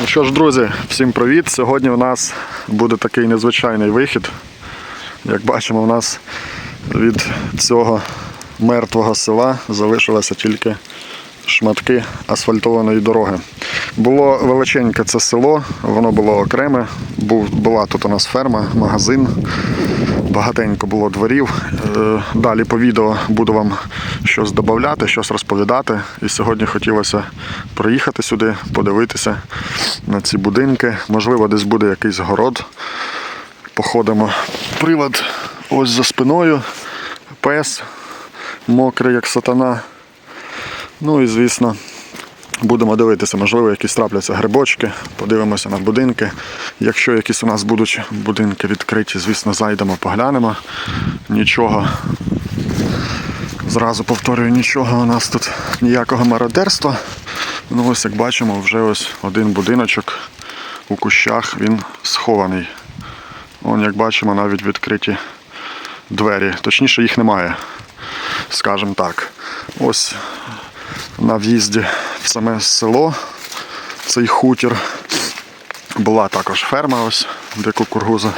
Ну що ж, друзі, всім привіт! Сьогодні у нас буде такий незвичайний вихід. Як бачимо, у нас від цього мертвого села залишилися тільки шматки асфальтованої дороги. Було величеньке це село, воно було окреме. Була тут у нас ферма, магазин, багатенько було дворів. Е, Далі по відео буду вам щось додати, щось розповідати. І сьогодні хотілося приїхати сюди, подивитися на ці будинки. Можливо, десь буде якийсь город. Походимо. Привод ось за спиною, пес, мокрий, як сатана. Ну і звісно, будемо дивитися, можливо, якісь трапляться грибочки, подивимося на будинки. Якщо якісь у нас будуть будинки відкриті, звісно, зайдемо, поглянемо. Нічого. Зразу повторюю, нічого у нас тут ніякого мародерства. Ну ось як бачимо, вже ось один будиночок у кущах, він схований. Вон, як бачимо, навіть відкриті двері. Точніше, їх немає, скажімо так. Ось на в'їзді в саме село, цей хутір. Була також ферма, ось, де кукургуза.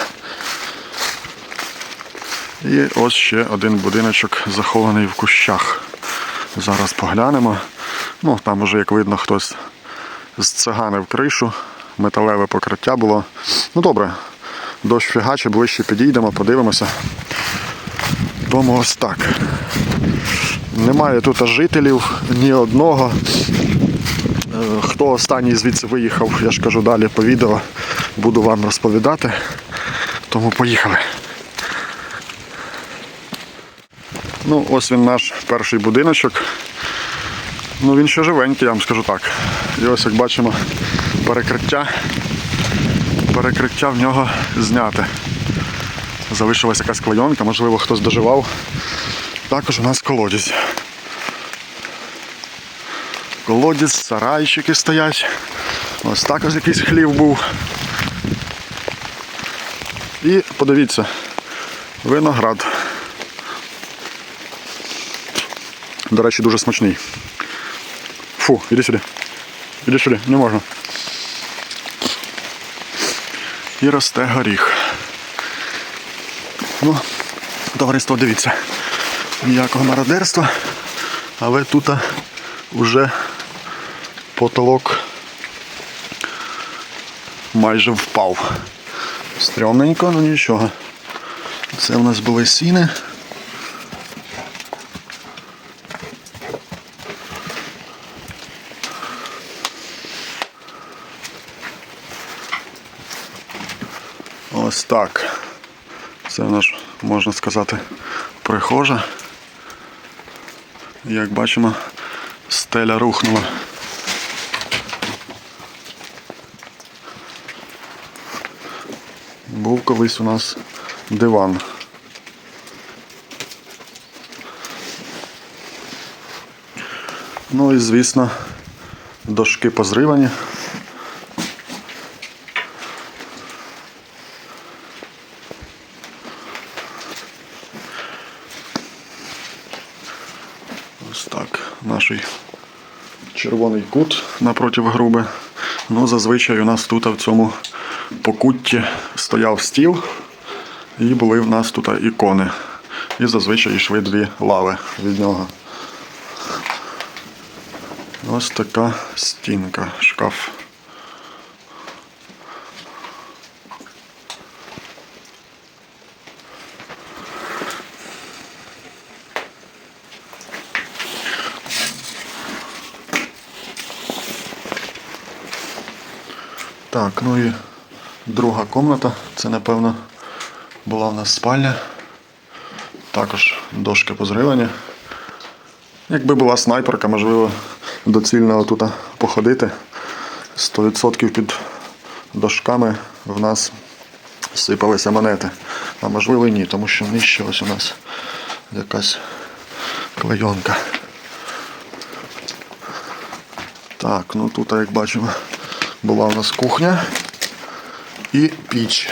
І ось ще один будиночок захований в кущах. Зараз поглянемо. Ну, там уже, як видно, хтось зциганив кришу, металеве покриття було. Ну добре, дощ фігаче, ближче підійдемо, подивимося. Тому ось так. Немає тут жителів ні одного. Е, Хто останній звідси виїхав, я ж кажу далі по відео, буду вам розповідати. Тому поїхали. Ну, ось він наш перший будиночок. Ну він ще живенький, я вам скажу так. І ось як бачимо перекриття. Перекриття в нього зняте. Залишилася якась клейонка, можливо, хтось доживав. Також у нас колодязь. Колодязь, сарайчики стоять. Ось також якийсь хлів був. І подивіться, виноград. До речі, дуже смачний. Фу, іди сюди. Іди сюди, не можна. І росте горіх. Ну, товариство, дивіться. Ніякого мародерства, але тут вже потолок майже впав. Стрьомненько, ну нічого. Це в нас були сіни. Ось так. Це наш, можна сказати, прихожа. Як бачимо, стеля рухнула. Був колись у нас диван. Ну і звісно, дошки позривані. Ось так, наш червоний кут напроти груби. Ну, зазвичай у нас тут в цьому покутті стояв стіл, і були в нас тут ікони. І зазвичай йшли дві лави від нього. Ось така стінка, шкаф. Так, ну і друга комната. Це, напевно, була в нас спальня. Також дошки позривані. Якби була снайперка, можливо, доцільно тут походити. 100% під дошками в нас сипалися монети. А можливо і ні, тому що нижче ось у нас якась клейонка. Так, ну тут, як бачимо, була у нас кухня і піч.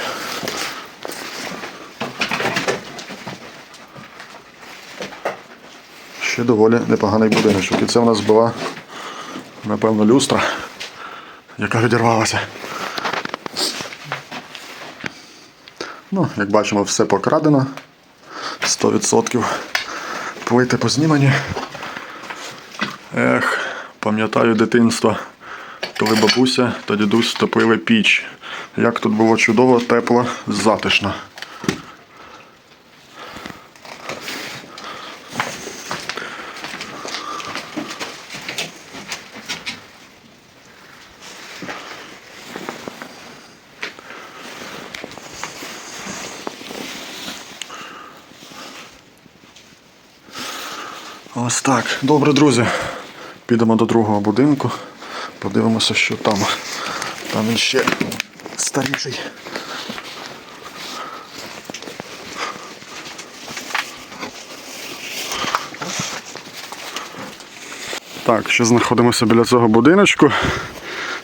Ще доволі непоганий будиночок. І це у нас була, напевно, люстра, яка відірвалася. Ну, як бачимо, все покрадено. 100% плити познімані. Ех, пам'ятаю дитинство, коли бабуся та дідусь топили піч. Як тут було чудово, тепло, затишно. Ось так. Добре, друзі. Підемо до другого будинку. Подивимося, що там. Там він ще старіший. Так, ще знаходимося біля цього будиночку.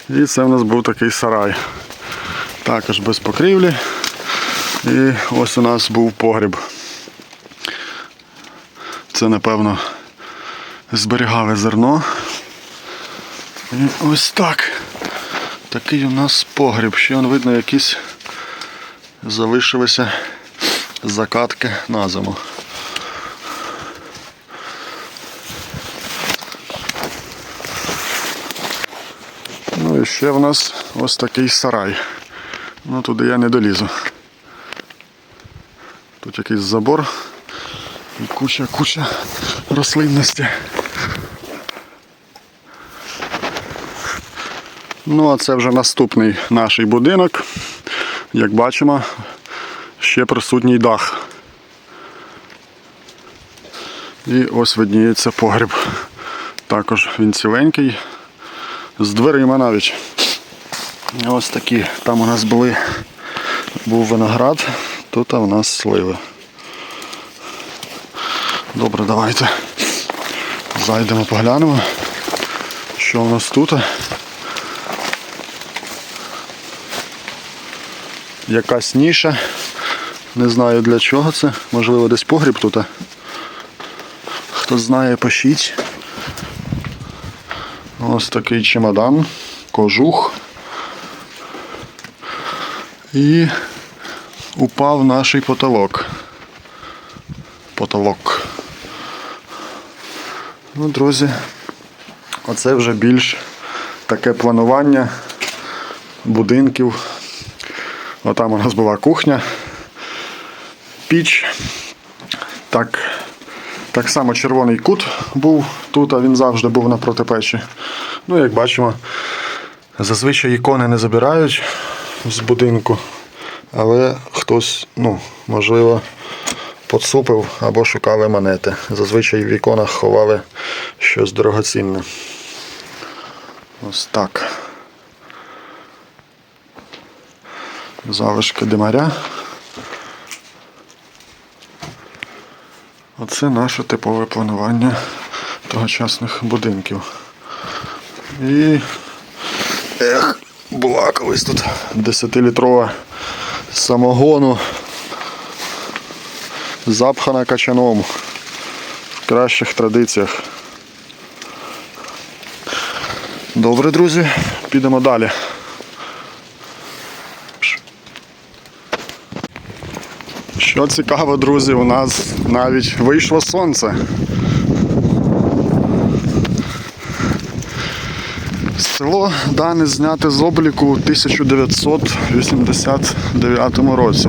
І це в нас був такий сарай. Також без покрівлі. І ось у нас був погріб. Це, напевно, зберігали зерно. Ось так. Такий у нас погріб. Ще он видно якісь залишилися закатки на зиму. Ну і ще в нас ось такий сарай. Ну туди я не долізу. Тут якийсь забор і куча, куча рослинності. Ну, а це вже наступний наш будинок. Як бачимо, ще присутній дах. І ось видніється погріб. Також він ціленький, з дверима навіть. Ось такі. Там у нас були, був виноград, тут у нас сливи. Добре, давайте зайдемо, поглянемо, що у нас тут. Якась ніша. Не знаю для чого це. Можливо, десь погріб тут. Хто знає, пишіть. Ось такий чемодан, кожух. І упав наш потолок. Потолок. Ну, друзі, оце вже більш таке планування будинків. Отам у нас була кухня, піч. Так, так само червоний кут був тут, а він завжди був напроти печі. Ну, як бачимо, зазвичай ікони не забирають з будинку, але хтось, ну, можливо, поцупив або шукали монети. Зазвичай в іконах ховали щось дорогоцінне. Ось так. Залишки димаря. Оце наше типове планування тогочасних будинків. І ех, була колись тут 10-літрова самогону запхана качаном в кращих традиціях. Добре, друзі, підемо далі. Що цікаво, друзі, у нас навіть вийшло сонце. Село дане зняте з обліку у 1989 році.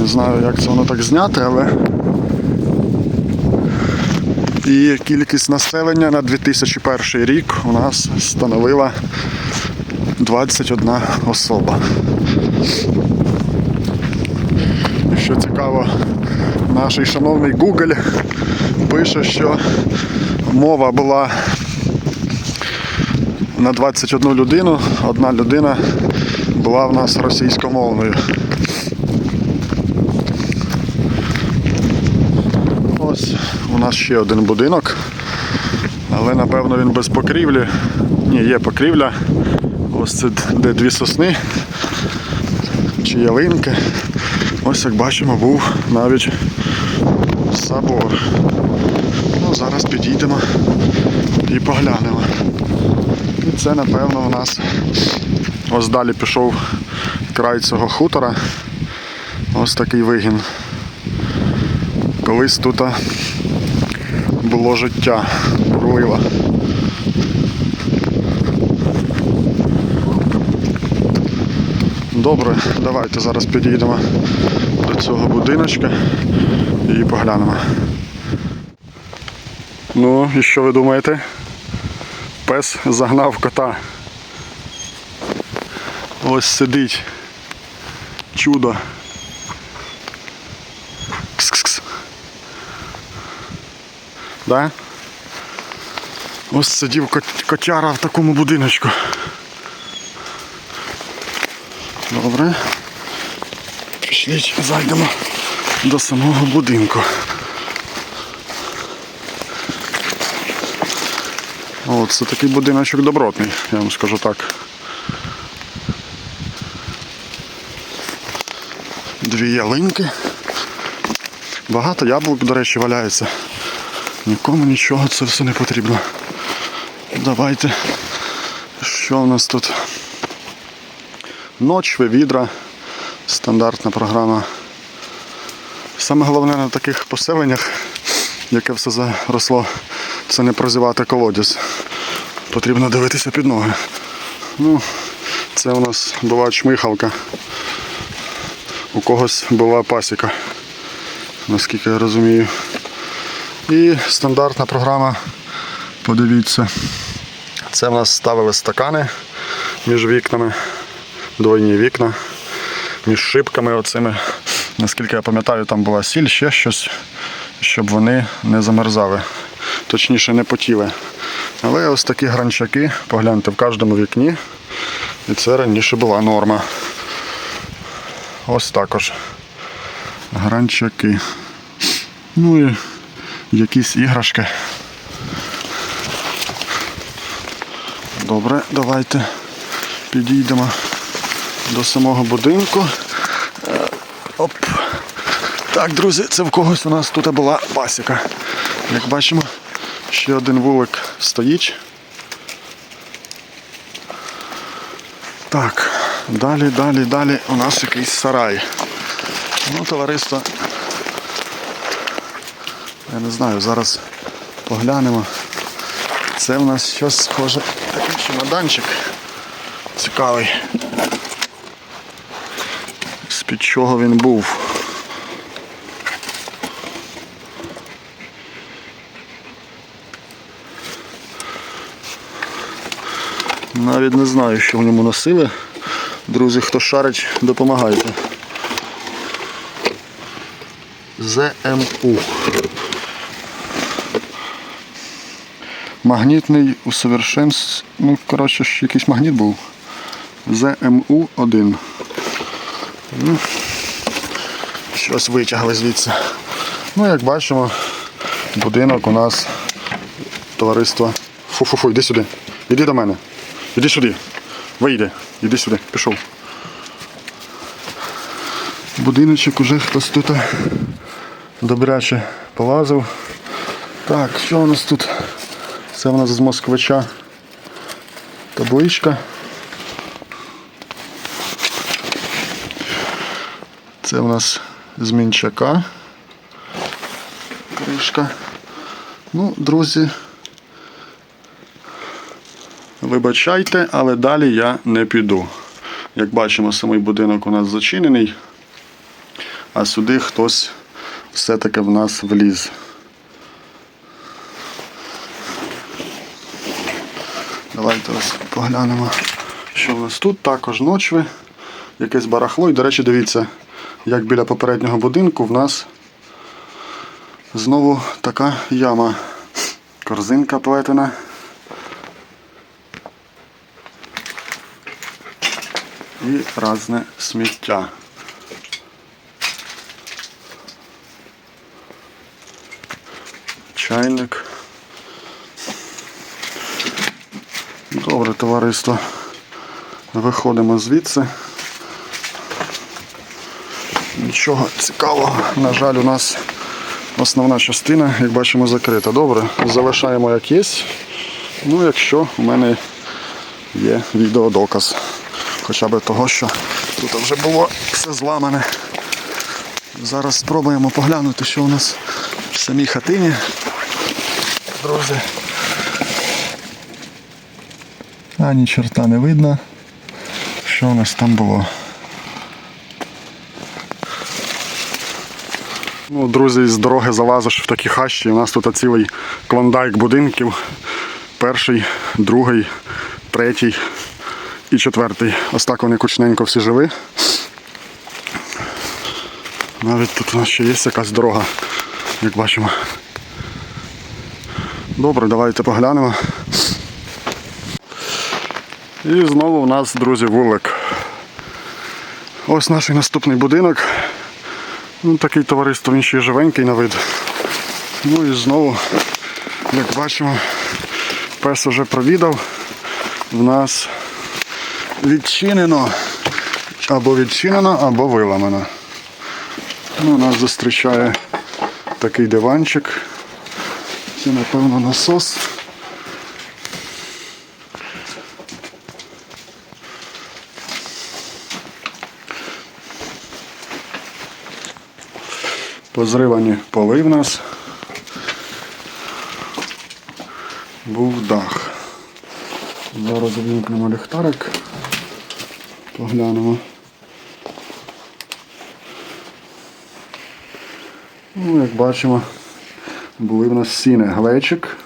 Не знаю, як це воно так зняте, але і кількість населення на 2001 рік у нас становила 21 особа. Що цікаво, наш шановний Google пише, що мова була на 21 людину, одна людина була в нас російськомовною. Ось у нас ще один будинок, але напевно він без покрівлі. Ні, є покрівля. Ось це де дві сосни чи ялинки. Ось як бачимо, був навіть собор. Ну, зараз підійдемо і поглянемо. І це, напевно, у нас ось далі пішов край цього хутора. Ось такий вигін. Колись тут було життя, бурлива. Добре, давайте зараз підійдемо до цього будиночка і поглянемо. Ну, і що ви думаєте? Пес загнав кота. Ось сидить. Чудо. Кс-кс-кс. Да? Ось сидів кот- котяра в такому будиночку. Добре. Пішліть, зайдемо до самого будинку. О, це такий будиночок добротний, я вам скажу так. Дві ялинки. Багато яблук, до речі, валяється. Нікому нічого це все не потрібно. Давайте. Що в нас тут? Ночви, відра, стандартна програма. Саме головне на таких поселеннях, яке все заросло, це не прозівати колодязь. Потрібно дивитися під ноги. Ну, це у нас була чмихалка. У когось була пасіка, наскільки я розумію. І стандартна програма, подивіться, це в нас ставили стакани між вікнами, двойні вікна, між шибками оцими. Наскільки я пам'ятаю, там була сіль, ще щось, щоб вони не замерзали. Точніше, не потіли. Але ось такі гранчаки, погляньте, в кожному вікні. І це раніше була норма. Ось також. Гранчаки. Ну і якісь іграшки. Добре, давайте підійдемо до самого будинку. Е, Оп. Так, друзі, це в когось у нас тут була пасіка. Як бачимо, ще один вулик стоїть. Так, далі, далі, далі у нас якийсь сарай. Ну, товариство. Я не знаю, зараз поглянемо. Це в нас щось схоже. Такий чемоданчик. Цікавий. Чого він був. Навіть не знаю, що в ньому носили. Друзі, хто шарить, допомагайте. ЗМУ. Магнітний усовершенс... Ну, коротше, якийсь магніт був. ЗМУ-1. Ну, Щось витягли звідси. Ну, як бачимо, будинок у нас товариство. Фу-фу-фу, іди сюди. Іди до мене. Іди сюди. Вийди. Іди сюди. Пішов. Будиночок уже хтось тут добряче полазив. Так, що у нас тут? Це у нас з москвича табличка. Це у нас з Мінчака. Кришка. Ну, друзі, вибачайте, але далі я не піду. Як бачимо, самий будинок у нас зачинений, а сюди хтось все-таки в нас вліз. Давайте ось поглянемо, що в нас тут. Також ночви, якесь барахло. І, до речі, дивіться, як біля попереднього будинку в нас знову така яма. Корзинка плетена. І разне сміття. Чайник. Добре, товариство. Виходимо звідси. Нічого цікавого. На жаль, у нас основна частина, як бачимо, закрита. Добре, залишаємо як є. Ну, якщо у мене є відеодоказ. Хоча б того, що тут вже було все зламане. Зараз спробуємо поглянути, що у нас в самій хатині. Друзі. А ні чорта не видно. Що у нас там було? Ну, друзі, з дороги залазиш в такі хащі. У нас тут цілий клондайк будинків. Перший, другий, третій і четвертий. Ось так вони кучненько всі живі. Навіть тут у нас ще є якась дорога, як бачимо. Добре, давайте поглянемо. І знову у нас, друзі, вулик. Ось наш наступний будинок. Ну, такий товариство, він ще живенький на вид. Ну і знову, як бачимо, пес вже провідав. В нас відчинено або відчинено, або виламано. Ну, нас зустрічає такий диванчик. Це, напевно, насос. Позривані поли в нас. Був дах. Зараз увімкнемо ліхтарик. Поглянемо. Ну, як бачимо, були в нас сіни глечик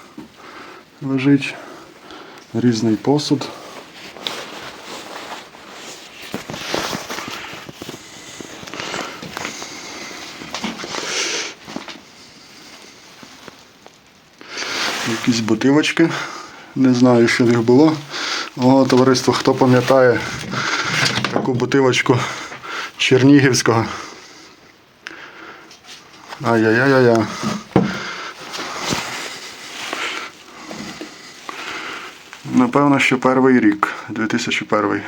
лежить, різний посуд. Якісь бутилочки. Не знаю, що їх було. О, товариство, хто пам'ятає таку бутилочку Чернігівського. Ай-яй-яй-яй. Напевно, що перший рік, 2001.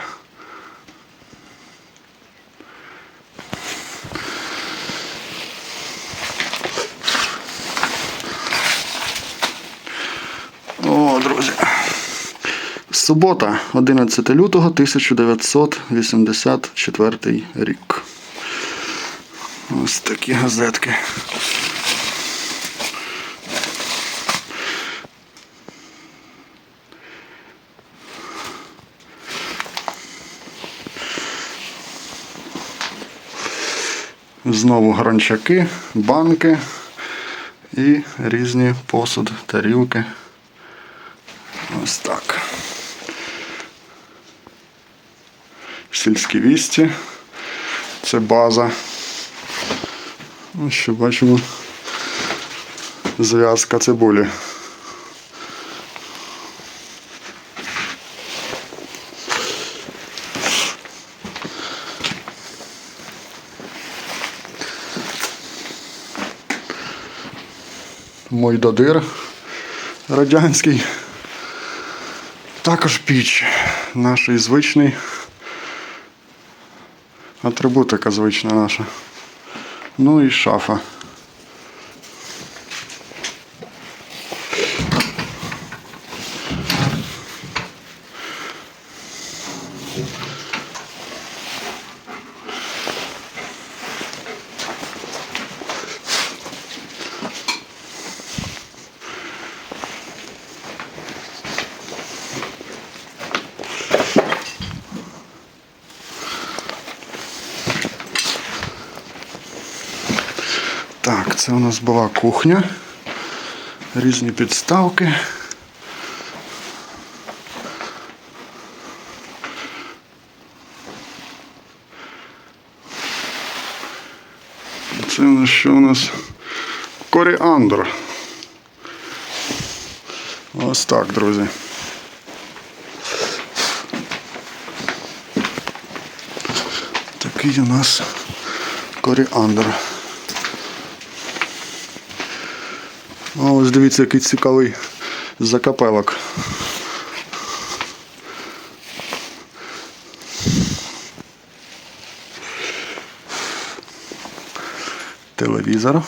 О, друзі. Субота, 11 лютого 1984 рік. Ось такі газетки. Знову гранчаки, банки і різні посуд, тарілки. Ось так. Сільські вісті. Це база. Ось що бачимо. Зв'язка цибулі. Мойдодир радянський. Також піч наш звичний. Атрибутика звична наша. Ну і шафа. Так, це у нас була кухня. Різні підставки. Це що у нас? Коріандр. Ось так, друзі. Такий у нас коріандр. Ось дивіться, який цікавий закапелок. Телевізор,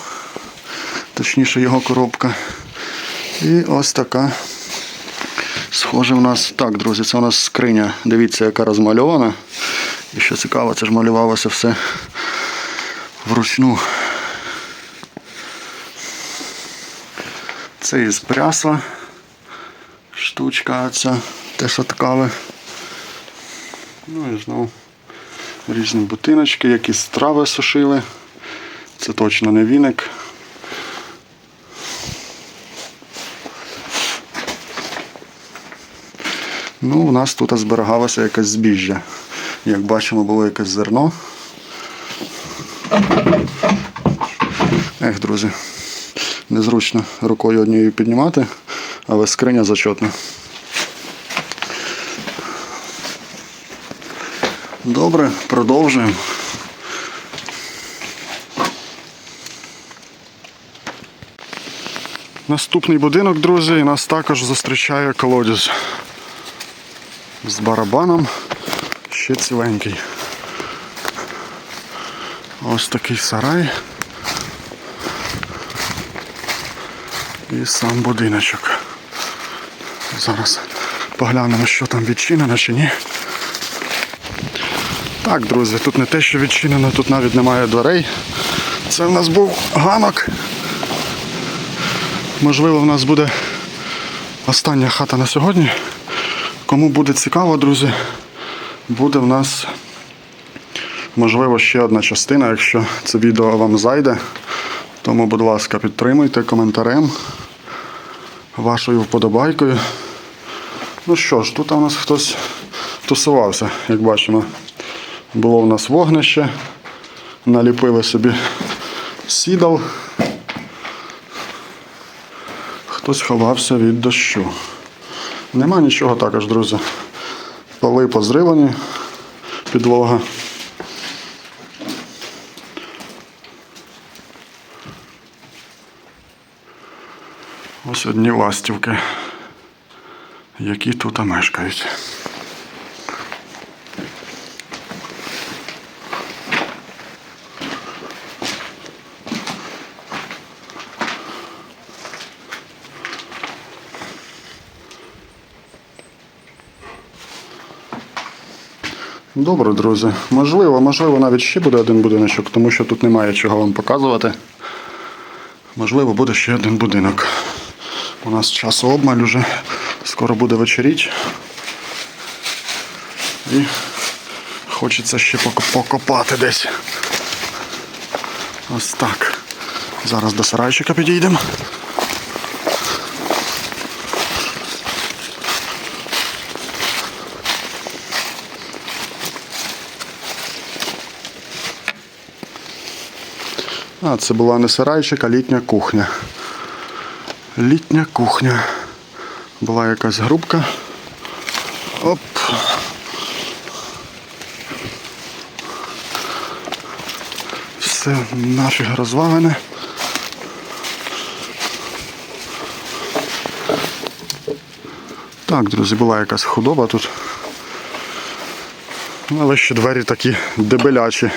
точніше його коробка. І ось така Схоже, в нас так, друзі, це у нас скриня. Дивіться, яка розмальована. І що цікаво, це ж малювалося все вручну. Це із прясла. Штучка ця теж ткали. Ну і знову різні бутиночки, якісь трави сушили. Це точно не віник. Ну, у нас тут зберігалося якесь збіжжя. Як бачимо, було якесь зерно. Ех, друзі, незручно рукою однією піднімати, але скриня зачетна. Добре, продовжуємо. Наступний будинок, друзі, нас також зустрічає колодязь з барабаном ще ціленький. Ось такий сарай. І сам будиночок. Зараз поглянемо, що там відчинено чи ні. Так, друзі, тут не те, що відчинено, тут навіть немає дверей. Це в нас був ганок. Можливо, в нас буде остання хата на сьогодні. Кому буде цікаво, друзі, буде в нас можливо ще одна частина, якщо це відео вам зайде. Тому, будь ласка, підтримуйте коментарем, вашою вподобайкою. Ну що ж, тут у нас хтось тусувався, як бачимо. Було в нас вогнище, наліпили собі сідал. Хтось ховався від дощу. Нема нічого також, друзі. Поли позривані, підлога. Ось одні ластівки, які тут мешкають. Добре, друзі. Можливо, можливо, навіть ще буде один будиночок, тому що тут немає чого вам показувати. Можливо, буде ще один будинок. У нас часу обмаль уже. Скоро буде вечеріть. І хочеться ще покопати десь. Ось так. Зараз до сарайчика підійдемо. А, це була не сарайчик, а літня кухня. Літня кухня. Була якась грубка. Оп. Все нафіг розвалене. Так, друзі, була якась худоба тут. Ну, Але ще двері такі дебелячі,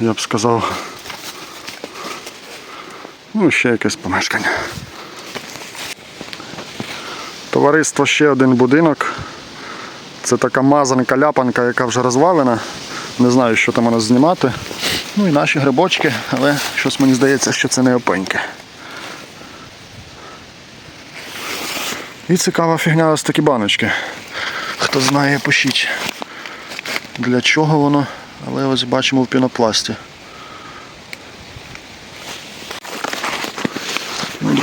я б сказав. Ну, ще якесь помешкання. Товариство ще один будинок. Це така мазанка ляпанка, яка вже розвалена. Не знаю, що там вона знімати. Ну і наші грибочки, але щось мені здається, що це не опеньки. І цікава фігня ось такі баночки. Хто знає, пишіть. Для чого воно, але ось бачимо в пінопласті.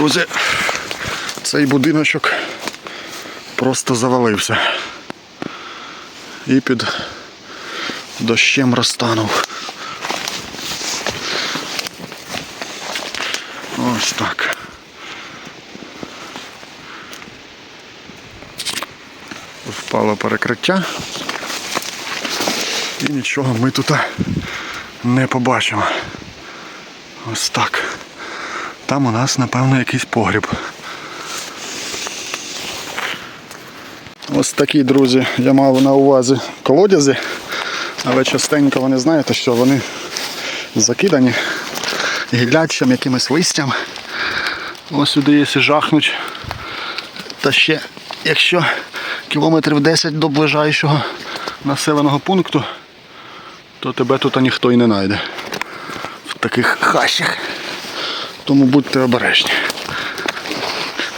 Друзі, цей будиночок просто завалився. І під дощем розтанув. Ось так. Впало перекриття. І нічого ми тут не побачимо. Ось так. Там у нас, напевно, якийсь погріб. Ось такі, друзі, я мав на увазі колодязі, але частенько вони знаєте, що вони закидані гіллячим, якимось листям. Ось сюди, якщо жахнуть, та ще якщо кілометрів 10 до ближайшого населеного пункту, то тебе тут ніхто і не знайде. В таких хащах. Тому будьте обережні.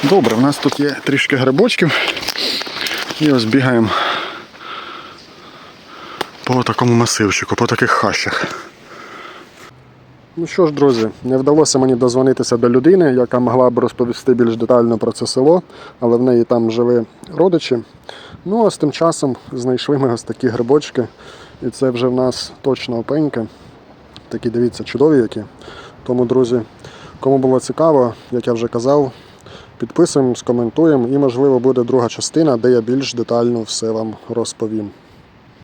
Добре, в нас тут є трішки грибочків. І ось бігаємо по такому масивчику, по таких хащах. Ну що ж, друзі, не вдалося мені дозвонитися до людини, яка могла б розповісти більш детально про це село, але в неї там жили родичі. Ну а з тим часом знайшли ми ось такі грибочки, і це вже в нас точно опеньки. Такі дивіться, чудові які. Тому, друзі, кому було цікаво, як я вже казав, підписуємо, коментуємо і, можливо, буде друга частина, де я більш детально все вам розповім.